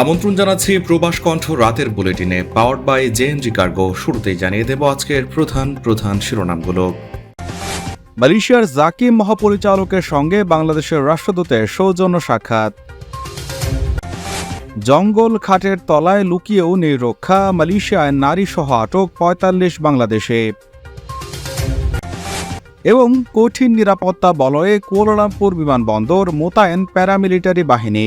আমন্ত্রণ জানাচ্ছি প্রবাস কণ্ঠ রাতের বুলেটিনে পাওয়ার্ড বাই জেএনজি কার্গো শুরুতেই জানিয়ে দেব আজকের প্রধান প্রধান শিরোনামগুলো। মালয়েশিয়ার জাকিম মহাপরিচালকের সঙ্গে বাংলাদেশের রাষ্ট্রদূতের সৌজন্য সাক্ষাৎ। জঙ্গল খাটের তলায় লুকিয়েও নেই রক্ষা মালয়েশিয়ায় নারী সহ আটক পঁয়তাল্লিশ বাংলাদেশে। এবং কঠিন নিরাপত্তা বলয়ে কুয়ালালামপুর বিমানবন্দর মোতায়েন প্যারামিলিটারি বাহিনী।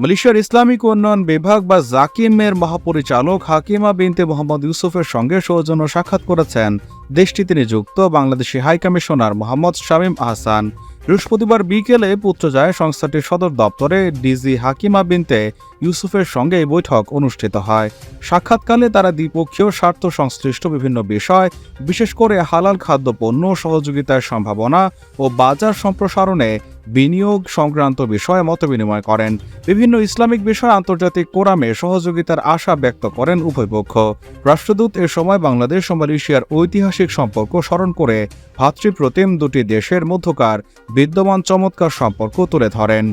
মালয়েশিয়ার ইসলামিক উন্নয়ন বিভাগ বা জাকিমের মহাপরিচালক হাকিমা বিনতে মোহাম্মদ ইউসুফের সঙ্গে সৌজন্য সাক্ষাৎ করেছেন। দেশটিতে নিযুক্ত বাংলাদেশি হাইকমিশনার মোহাম্মদ শামীম আহসান। বৃহস্পতিবার বিকেলে পুত্রজায় সংস্থাটির সদর দপ্তরে। ডিজি হাকিমা বিনতে ইউসুফের সঙ্গে এই বৈঠক অনুষ্ঠিত হয়। সাক্ষাৎকালে তারা দ্বিপক্ষীয় স্বার্থ সংশ্লিষ্ট বিভিন্ন বিষয়, বিশেষ করে হালাল খাদ্যপণ্য, সহযোগিতার সম্ভাবনা ও বাজার সম্প্রসারণে বিনিয়োগ সংক্রান্ত বিষয়ে মতবিনিময় করেন। বিভিন্ন ইসলামিক বিষয়ে আন্তর্জাতিক কোরামে সহযোগিতার আশা ব্যক্ত করেন উভয় পক্ষ রাষ্ট্রদূত এ সময় বাংলাদেশ ও মালয়েশিয়ার ঐতিহাসিক সম্পর্ক স্মরণ করে ভাতৃপ্রতিম দুটি দেশের মধ্যকার বিদ্যমান চমৎকার সম্পর্ক তুলে ধরেন।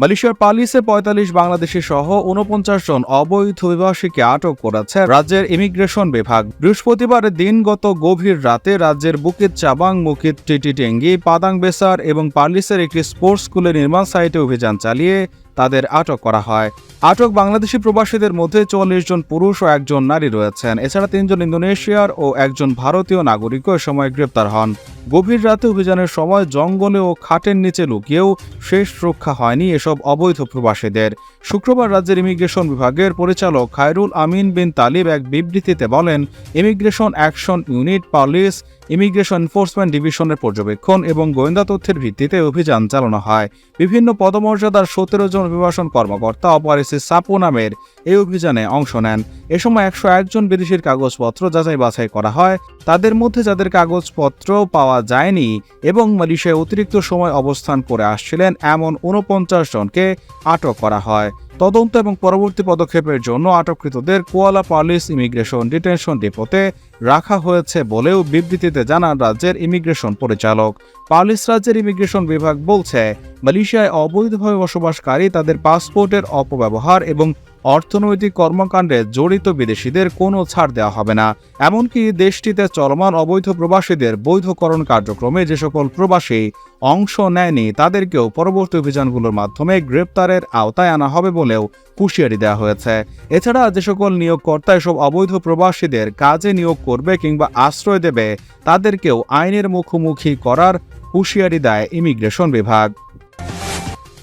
মালয়েশিয়ার পালিসে পঁয়তাল্লিশ বাংলাদেশি সহ উনপঞ্চাশ জন অবৈধ অভিবাসীকে আটক করেছে রাজ্যের ইমিগ্রেশন বিভাগ। বৃহস্পতিবার দিনগত গভীর রাতে রাজ্যের বুকিত চাবাং, মুকিত টিটিটেঙ্গি পাদাং বেসার এবং পার্লিসের একটি স্পোর্টস স্কুলের নির্মাণ সাইটে অভিযান চালিয়ে তাদের আটক করা হয়। আটক বাংলাদেশি প্রবাসীদের মধ্যে চল্লিশ জন পুরুষ ও একজন নারী রয়েছেন। এছাড়া তিনজন ইন্দোনেশিয়ার ও একজন ভারতীয় নাগরিকও সময় গ্রেপ্তার হন। গভীর রাতে অভিযানের সময় জঙ্গলে ও খাটের নিচে লুকিয়েও শেষ রক্ষা হয়নি এসব অবৈধ প্রবাসীদের। শুক্রবার রাজ্যের ইমিগ্রেশন বিভাগের পরিচালক খায়রুল আমিন বিন তালিব এক বিবৃতিতে বলেন, immigration action unit police immigration enforcement ডিভিশনের পর্যবেক্ষণ এবং গোয়েন্দা তথ্যের ভিত্তিতে অভিযান চালানো হয়। বিভিন্ন পদমর্যাদার সতেরো জন অভিবাসন কর্মকর্তা অপারেসি সাপো নামের এই অভিযানে অংশ নেন। এ সময় একশো একজন বিদেশির কাগজপত্র যাচাই বাছাই করা হয়। তাদের মধ্যে যাদের কাগজপত্র পাওয়া যায়নি এবং মালয়েশিয়ায় অতিরিক্ত সময় অবস্থান করে আসছিলেন এমন উনপঞ্চাশ জনকে আটক করা হয়। তদন্ত এবং পরবর্তী পদক্ষেপের জন্য আটককৃতদের কোয়ালা পার্লিস ইমিগ্রেশন ডিটেনশন ডিপোতে রাখা হয়েছে বলেও বিবৃতিতে জানান রাজ্যের ইমিগ্রেশন পরিচালক। পার্লিস রাজ্যের ইমিগ্রেশন বিভাগ বলছে, মালয়েশিয়ায় অবৈধভাবে বসবাসকারী তাদের পাসপোর্টের অপব্যবহার এবং অর্থনৈতিক কর্মকাণ্ডে জড়িত বিদেশিদের কোনো ছাড় দেওয়া হবে না। এমনকি দেশটিতে চলমান অবৈধ প্রবাসীদের বৈধকরণ কার্যক্রমে যে সকল প্রবাসী অংশ নেয়নি, তাদেরকেও পরবর্তী অভিযানগুলোর মাধ্যমে গ্রেপ্তারের আওতায় আনা হবে বলেও হুঁশিয়ারি দেওয়া হয়েছে। এছাড়া যে সকল নিয়োগকর্তা এসব অবৈধ প্রবাসীদের কাজে নিয়োগ করবে কিংবা আশ্রয় দেবে, তাদেরকেও আইনের মুখোমুখি করার হুঁশিয়ারি দেয় ইমিগ্রেশন বিভাগ।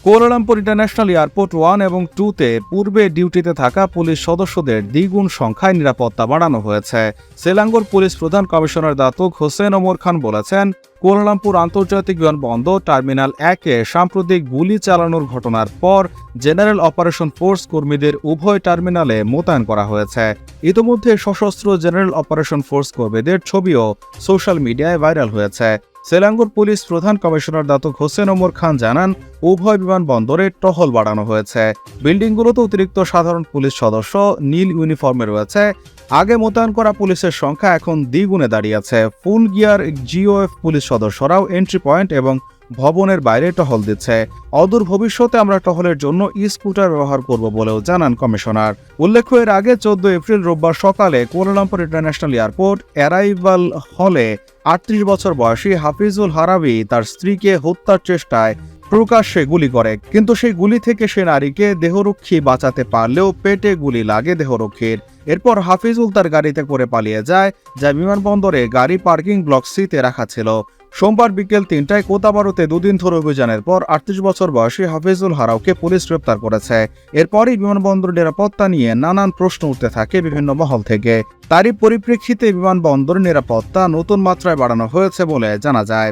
কুয়ালালামপুর ইন্টারন্যাশনাল এয়ারপোর্ট ওয়ান এবং টুতে পূর্বে ডিউটিতে থাকা পুলিশ সদস্যদের দ্বিগুণ সংখ্যায় নিরাপত্তা বাড়ানো হয়েছে। সেলাঙ্গোর পুলিশ প্রধান commissioner Datuk Hussein Omar Khan বলেছেন, কুয়ালালামপুর আন্তর্জাতিক বিমানবন্দর টার্মিনাল একে সাম্প্রতিক গুলি চালানোর ঘটনার পর জেনারেল অপারেশন ফোর্স কর্মীদের উভয় টার্মিনালে মোতায়েন করা হয়েছে। ইতোমধ্যে সশস্ত্র জেনারেল অপারেশন ফোর্স কর্মীদের ছবিও সোশ্যাল মিডিয়ায় ভাইরাল হয়েছে। সেলাঙ্গুর পুলিশ প্রধান commissioner Datuk Hussein Omar Khan জানান, উভয় বিমানবন্দরে টহল বাড়ানো হয়েছে। বিল্ডিংগুলোতে অতিরিক্ত সাধারণ পুলিশ সদস্য নীল ইউনিফর্মে রয়েছে। আগে মোতায়েন করা পুলিশের সংখ্যা এখন দ্বিগুণে দাঁড়িয়েছে ফুল গিয়ার জিওএফ পুলিশ সদস্যরাও এন্ট্রি পয়েন্ট এবং ভবনের বাইরে টহল দিচ্ছে। অদূর ভবিষ্যতে আমরা টহলের জন্য ই স্কুটার ব্যবহার করব বলেও জানান কমিশনার। উল্লেখ্য, এর আগে চোদ্দ এপ্রিল রোববার সকালে কুয়ালালামপুর ইন্টারন্যাশনাল এয়ারপোর্ট অ্যারাইভাল হলে আটত্রিশ বছর বয়সী হাফিজুল হারাবি তার স্ত্রীকে হত্যার চেষ্টায় প্রকাশ্যে গুলি করে। কিন্তু সেই গুলি থেকে সে নারীকে দেহরক্ষী বাঁচাতে পারলেও পেটে গুলি লাগে দেহরক্ষীর। এরপর হাফিজুল তার গাড়িতে করে পালিয়ে যায়, যা বিমানবন্দরে গাড়ি পার্কিং ব্লক সিতে রাখা ছিল। সোমবার বিকেল তিনটায় কোতাবারুতে দুদিন ধরে অভিযানের পর আটত্রিশ বছর বয়সী হাফিজুল হারাওকে পুলিশ গ্রেপ্তার করেছে। এরপরই বিমানবন্দর নিরাপত্তা নিয়ে নানান প্রশ্ন উঠতে থাকে বিভিন্ন মহল থেকে। তারই পরিপ্রেক্ষিতে বিমানবন্দর নিরাপত্তা নতুন মাত্রায় বাড়ানো হয়েছে বলে জানা যায়।